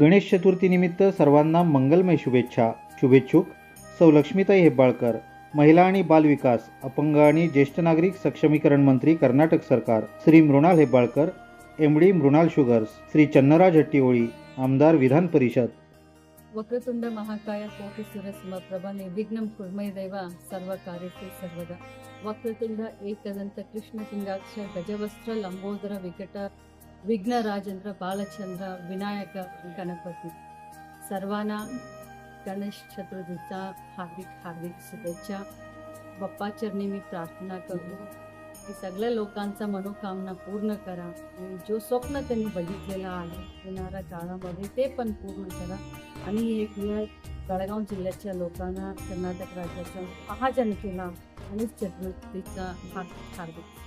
गणेश चतुर्थीनिमित्त सर्वांना मंगलमय शुभेच्छा शुभेच्छुक. सौ लक्ष्मीताई हेब्बाळकर महिला आणि बालविकास अपंग आणि ज्येष्ठ नागरिक सक्षमीकरण मंत्री कर्नाटक सरकार Shri Mrinal Hebbalkar M D Mrinal sugars Shri Channaraj Hattiholi आमदार विधान परिषद. वक्रतुंड महाकाय कोटि सुरसमप्रभ विघ्न कुर्मय देव सर्वकार्येषु सर्वदा. वक्रतुंड कृष्ण सिंघात गजवस्त्र लंबोदर विकट विघ्न राजेंद्र बालचंद्र विनायक गणपती सर्वांना गणेश चतुर्थीचा हार्दिक हार्दिक शुभेच्छा बाप्पाचरणी मी प्रार्थना करू की सगळ्या लोकांचा मनोकामना पूर्ण करा आणि जो स्वप्न त्यांनी बघितलेलं आहे येणाऱ्या काळामध्ये ते पण पूर्ण करा आणि एक वेळ जळगाव जिल्ह्याच्या लोकांना कर्नाटक राज्याचा महाजनतेला गणेश चतुर्थीचा हार्दिक हार्दिक